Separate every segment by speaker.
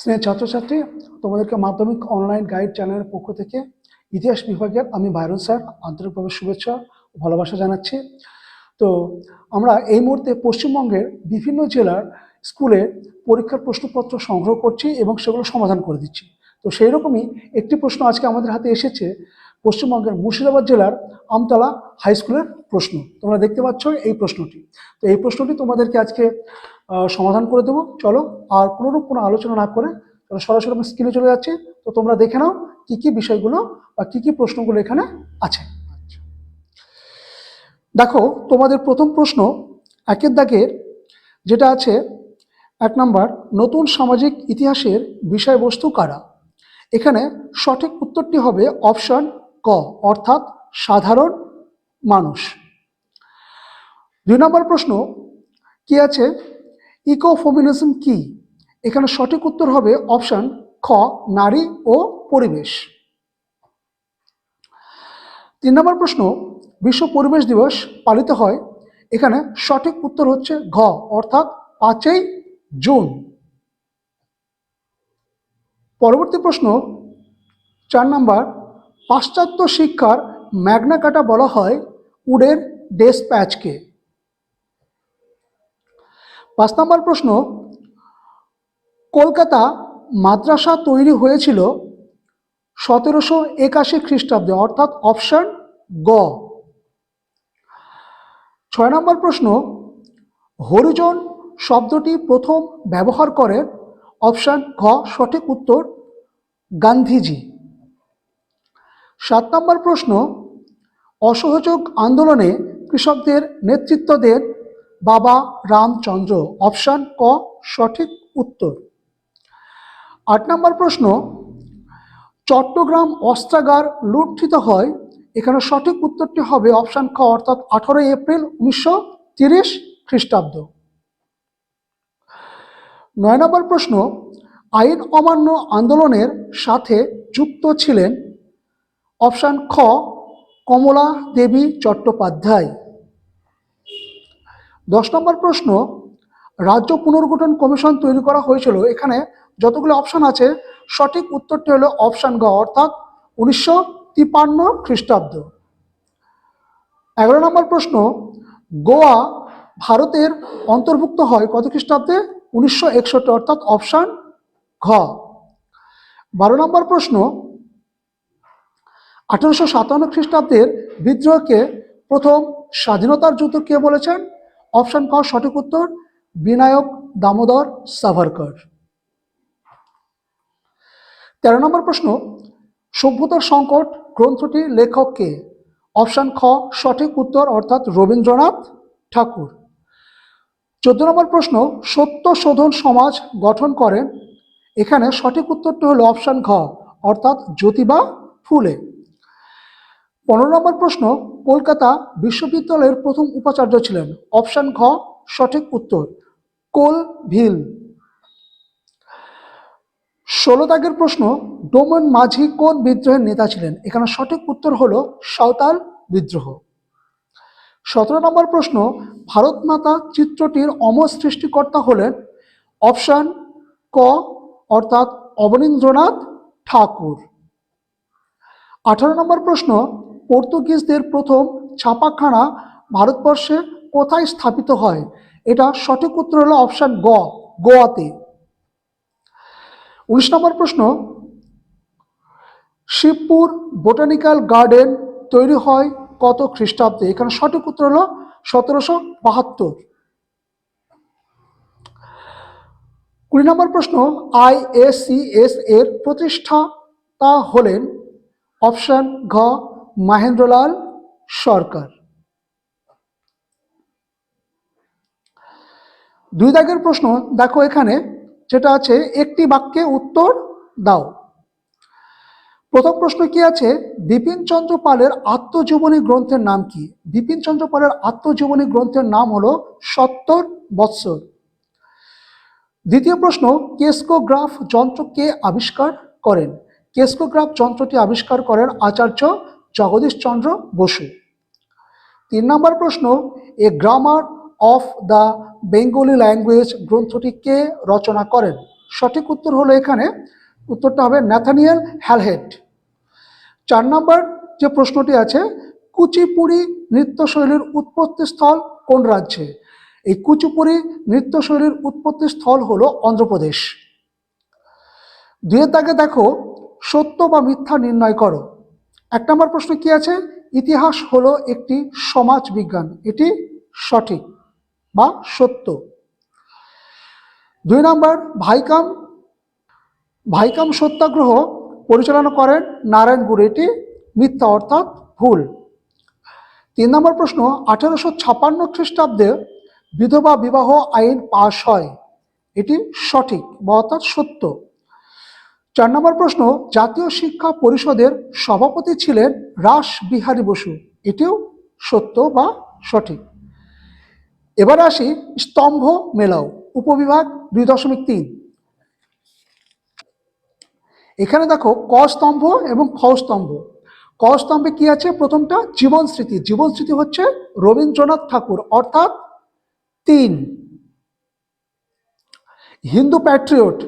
Speaker 1: স্নেহ ছাত্রছাত্রী, তোমাদেরকে মাধ্যমিক অনলাইন গাইড চ্যানেলের পক্ষ থেকে ইতিহাস বিভাগের আমি বাইরন স্যার আন্তরিকভাবে শুভেচ্ছা ও ভালোবাসা জানাচ্ছি। তো আমরা এই মুহূর্তে পশ্চিমবঙ্গের বিভিন্ন জেলার স্কুলে পরীক্ষার প্রশ্নপত্র সংগ্রহ করছি এবং সেগুলো সমাধান করে দিচ্ছি। তো সেই রকমই একটি প্রশ্ন আজকে আমাদের হাতে এসেছে পশ্চিমবঙ্গের মুর্শিদাবাদ জেলার আমতলা হাই স্কুলের প্রশ্ন। তোমরা দেখতে পাচ্ছ এই প্রশ্নটি। তো এই প্রশ্নটি তোমাদেরকে আজকে সমাধান করে দেবো। চলো, আর কোনোরূপ কোনো আলোচনা না করে চলো সরাসরি আমার স্ক্রিনে চলে যাচ্ছে। তো তোমরা দেখে নাও কি কি বিষয়গুলো বা কি কি প্রশ্নগুলো এখানে আছে। দেখো, তোমাদের প্রথম প্রশ্ন একের দাগের, যেটা আছে এক নাম্বার, নতুন সামাজিক ইতিহাসের বিষয়বস্তু কারা? এখানে সঠিক উত্তরটি হবে অপশন ক, অর্থাৎ সাধারণ মানুষ। দুই নম্বর প্রশ্ন, কি আছে? ইকো ইকোফেমিনিজম কি? এখানে সঠিক উত্তর হবে অপশন খ, নারী ও পরিবেশ। তিন নম্বর প্রশ্ন, বিশ্ব পরিবেশ দিবস পালিত হয়। এখানে সঠিক উত্তর হচ্ছে ঘ, অর্থাৎ পাঁচই জুন। পরবর্তী প্রশ্ন, চার নাম্বার পাশ্চাত্য শিক্ষার ম্যাগনা কাটা বলা হয় উডের ডেসপ্যাচকে পাঁচ নম্বর প্রশ্ন, কলকাতা মাদ্রাসা তৈরি হয়েছিল সতেরোশো একাশি খ্রিস্টাব্দে, অর্থাৎ অপশন গ। ছয় নম্বর প্রশ্ন, হরিজন শব্দটি প্রথম ব্যবহার করেন অপশন ঘ, সঠিক উত্তর, গান্ধীজি। সাত নম্বর প্রশ্ন, অসহযোগ আন্দোলনে কৃষকদের নেতৃত্ব দেন বাবা রামচন্দ্র। অপশান ক, সঠিক উত্তর। আট নম্বর প্রশ্ন, চট্টগ্রাম অস্ত্রাগার লুণ্ঠিত হয়, এখানে সঠিক উত্তরটি হবে অপশান খ অর্থাৎ আঠারোই এপ্রিল উনিশশো তিরিশ খ্রিস্টাব্দ। নয় নম্বর প্রশ্ন, আইন অমান্য আন্দোলনের সাথে যুক্ত ছিলেন অপশান খ, কমলা দেবী চট্টোপাধ্যায়। দশ নম্বর প্রশ্ন, রাজ্য পুনর্গঠন কমিশন তৈরি করা হয়েছিল। এখানে যতগুলো অপশান আছে, সঠিক উত্তরটি হলো অপশান গ, অর্থাৎ উনিশশো তিপান্ন খ্রিস্টাব্দ। এগারো নম্বর প্রশ্ন, গোয়া ভারতের অন্তর্ভুক্ত হয় কত খ্রিস্টাব্দে? উনিশশো একষট্টি, অর্থাৎ অপশান ঘ। বারো নম্বর প্রশ্ন আঠারোশো সাতান্ন খ্রিস্টাব্দের বিদ্রোহকে প্রথম স্বাধীনতার যুদ্ধ কে বলেছেন? অপশন ক, সঠিক উত্তর, বিনায়ক দামোদর সাভারকর। তেরো নম্বর প্রশ্ন, সভ্যতার সংকট গ্রন্থটি লেখক কে? অপশন খ, সঠিক উত্তর, অর্থাৎ রবীন্দ্রনাথ ঠাকুর। চোদ্দ নম্বর প্রশ্ন, সত্য শোধন সমাজ গঠন করেন। এখানে সঠিক উত্তরটি হলো অপশন ঘ, অর্থাৎ জ্যোতিবা ফুলে। পনেরো নম্বর প্রশ্ন, কলকাতা বিশ্ববিদ্যালয়ের প্রথম উপাচার্য ছিলেন। অপশান ঘ, সঠিক উত্তর কোল ভিল ষোলো দাগের প্রশ্ন, ডোমন মাঝি কোন বিদ্রোহের নেতা ছিলেন? এখানে সঠিক উত্তর হল সাঁওতাল বিদ্রোহ। সতেরো নম্বর প্রশ্ন ভারত মাতা চিত্রটির অমর সৃষ্টিকর্তা হলেন অপশান ক, অর্থাৎ অবনীন্দ্রনাথ ঠাকুর। আঠারো নম্বর প্রশ্ন পর্তুগিজদের প্রথম ছাপাখানা ভারতবর্ষে কোথায় স্থাপিত হয়? এটা সঠিক উত্তর হলো অপশান গ, গোয়াতে। উনিশ নম্বর প্রশ্ন, শিবপুর বোটানিক্যাল গার্ডেন তৈরি হয় কত খ্রিস্টাব্দে? এখানে সঠিক উত্তর হলো সতেরোশো বাহাত্তর। কুড়ি নম্বর প্রশ্ন আইএসসিএস এর প্রতিষ্ঠাতা হলেন অপশান ঘ মাহেন্দ্রলাল সরকার। দুই দাগের প্রশ্ন, দেখো এখানে, যেটা আছে, একটি বাক্যে উত্তর দাও। প্রথম প্রশ্ন কি আছে? বিপিন চন্দ্র পালের আত্মজীবনী গ্রন্থের নাম কি? বিপিন চন্দ্র পালের আত্মজীবনী গ্রন্থের নাম হলো সত্তর বৎসর। দ্বিতীয় প্রশ্ন, কেস্কোগ্রাফ যন্ত্র কে আবিষ্কার করেন? কেস্কোগ্রাফ যন্ত্রটি আবিষ্কার করেন আচার্য জগদীশ চন্দ্র বসু। তিন নম্বর প্রশ্ন, a grammar of the Bengali language গ্রন্থটি কে রচনা করেন? সঠিক উত্তর হলো এখানে, উত্তরটা হবে ন্যাথানিয়েল হ্যালহেড। চার নম্বর যে প্রশ্নটি আছে, কুচিপুড়ি নৃত্যশৈলীর উৎপত্তি স্থল কোন রাজ্যে? এই কুচিপুড়ি নৃত্যশৈলীর উৎপত্তি স্থল হলো অন্ধ্রপ্রদেশ। দুয়ের দাগে দেখো, সত্য বা মিথ্যা নির্ণয় করো। এক নম্বর প্রশ্ন কি আছে? ইতিহাস হলো একটি সমাজ বিজ্ঞান এটি সঠিক বা সত্য। দুই নম্বর, ভাইকাম ভাইকাম সত্যাগ্রহ পরিচালনা করেন নারায়ণ গুরু এটি মিথ্যা অর্থাৎ ভুল। তিন নম্বর প্রশ্ন, আঠারোশো ছাপান্ন খ্রিস্টাব্দে বিধবা বিবাহ আইন পাশ হয়। এটি সঠিক বা অর্থাৎ সত্য? চার নম্বর প্রশ্ন, জাতীয় শিক্ষা পরিষদের সভাপতি ছিলেন রাস বিহারী বসু। এটিও সত্য বা সঠিক? এবার আসি স্তম্ভ মেলাও, উপবিভাগ দুই দশমিক তিন। এখানে দেখো, ক স্তম্ভ এবং খ স্তম্ভ। ক স্তম্ভে কি আছে? প্রথমটা জীবন স্মৃতি। জীবন স্মৃতি হচ্ছে রবীন্দ্রনাথ ঠাকুর, অর্থাৎ তিন। হিন্দু প্যাট্রিয়ট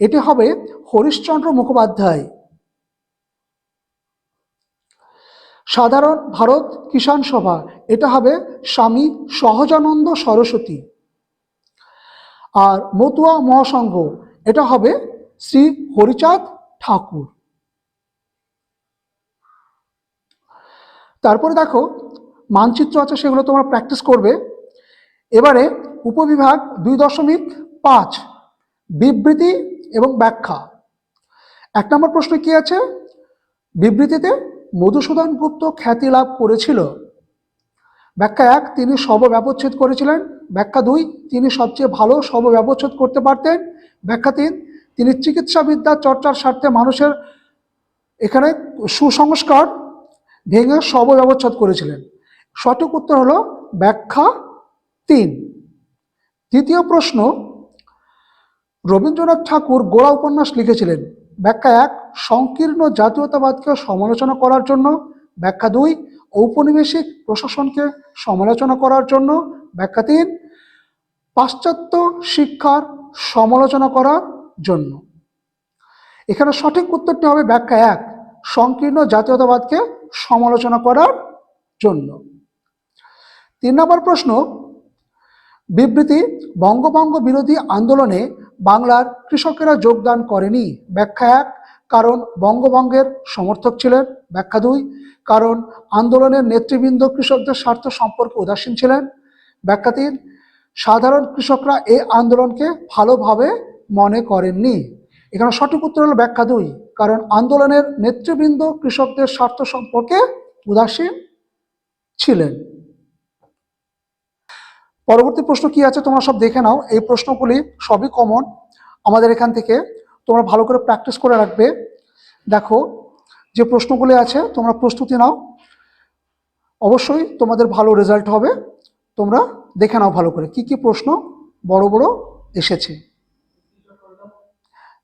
Speaker 1: এটি হবে হরিশ্চন্দ্র মুখোপাধ্যায়। সাধারণ ভারত কিষাণ সভা, এটা হবে স্বামী সহজানন্দ সরস্বতী। আর মতুয়া মহাসংঘ, এটা হবে শ্রী হরিচাঁদ ঠাকুর। তারপরে দেখো, মানচিত্র আছে, সেগুলো তোমরা প্র্যাকটিস করবে। এবারে উপবিভাগ দুই দশমিক পাঁচ, বিবৃতি ব্যাখ্যা। এক নম্বর প্রশ্ন কি আছে? বিবৃতিতে মধুসূদন গুপ্ত খ্যাতি লাভ করেছিল। ব্যাখ্যা এক, তিনি শব ব্যবচ্ছেদ করেছিলেন। ব্যাখ্যা দুই, তিনি সবচেয়ে ভালো শব ব্যবচ্ছেদ করতে পারতেন। ব্যাখ্যা তিন, তিনি চিকিৎসাবিদ্যা চর্চার স্বার্থে মানুষের এখানে সুসংস্কার ভেঙে শব ব্যবচ্ছেদ করেছিলেন। সঠিক উত্তর হলো ব্যাখ্যা তিন। দ্বিতীয় প্রশ্ন রবীন্দ্রনাথ ঠাকুর গোড়া উপন্যাস লিখেছিলেন। ব্যাখ্যা এক, সংকীর্ণ জাতীয়তাবাদকে সমালোচনা করার জন্য। ব্যাখ্যা দুই, ঔপনিবেশিক প্রশাসনকে সমালোচনা করার জন্য। ব্যাখ্যা তিন, পাশ্চাত্য শিক্ষার সমালোচনা করার জন্য। এখানে সঠিক উত্তরটি হবে ব্যাখ্যা এক, সংকীর্ণ জাতীয়তাবাদকে সমালোচনা করার জন্য। তিন নম্বর প্রশ্ন, বিবৃতি বঙ্গভঙ্গ বিরোধী আন্দোলনে বাংলার কৃষকেরা যোগদান করেনি। ব্যাখ্যা এক, কারণ বঙ্গভঙ্গের সমর্থক ছিলেন। ব্যাখ্যা দুই, কারণ আন্দোলনের নেতৃবৃন্দ কৃষকদের স্বার্থ সম্পর্কে উদাসীন ছিলেন। ব্যাখ্যা তিন, সাধারণ কৃষকরা এই আন্দোলনকে ভালোভাবে মনে করেননি। এখানে সঠিক উত্তর হলো ব্যাখ্যা দুই, কারণ আন্দোলনের নেতৃবৃন্দ কৃষকদের স্বার্থ সম্পর্কে উদাসীন ছিলেন। পরবর্তী প্রশ্ন কি আছে তোমরা সব দেখে নাও। এই প্রশ্নগুলি সবই কমন আমাদের এখান থেকে তোমরা ভালো করে প্র্যাকটিস করে রাখবে। দেখো, যে প্রশ্নগুলি আছে তোমরা প্রস্তুতি নাও। অবশ্যই তোমাদের ভালো রেজাল্ট হবে। তোমরা দেখে নাও ভালো করে কি কি প্রশ্ন বড় বড় এসেছে।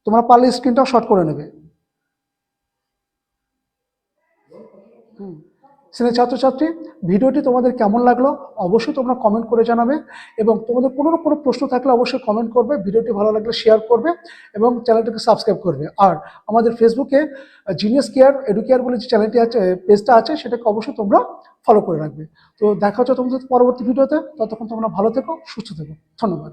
Speaker 1: তোমরা পারলে স্ক্রিনটাও শর্ট করে নেবে। হুম। শ্রেণির ছাত্রছাত্রী, ভিডিওটি তোমাদের কেমন লাগল অবশ্যই তোমরা কমেন্ট করে জানাবে এবং তোমাদের কোনো কোনো প্রশ্ন থাকলে অবশ্যই কমেন্ট করবে, ভিডিওটি ভালো লাগলে শেয়ার করবে এবং চ্যানেলটিকে সাবস্ক্রাইব করবে। আর আমাদের ফেসবুকে জিনিয়াস কেয়ার এডুকেয়ার বলে যে চ্যানেলটি আছে পেজটা আছে, সেটাকে অবশ্যই তোমরা ফলো করে রাখবে। তো দেখা হচ্ছে তোমাদের পরবর্তী ভিডিওতে, ততক্ষণ তোমরা ভালো থেকো, সুস্থ থেকো। ধন্যবাদ।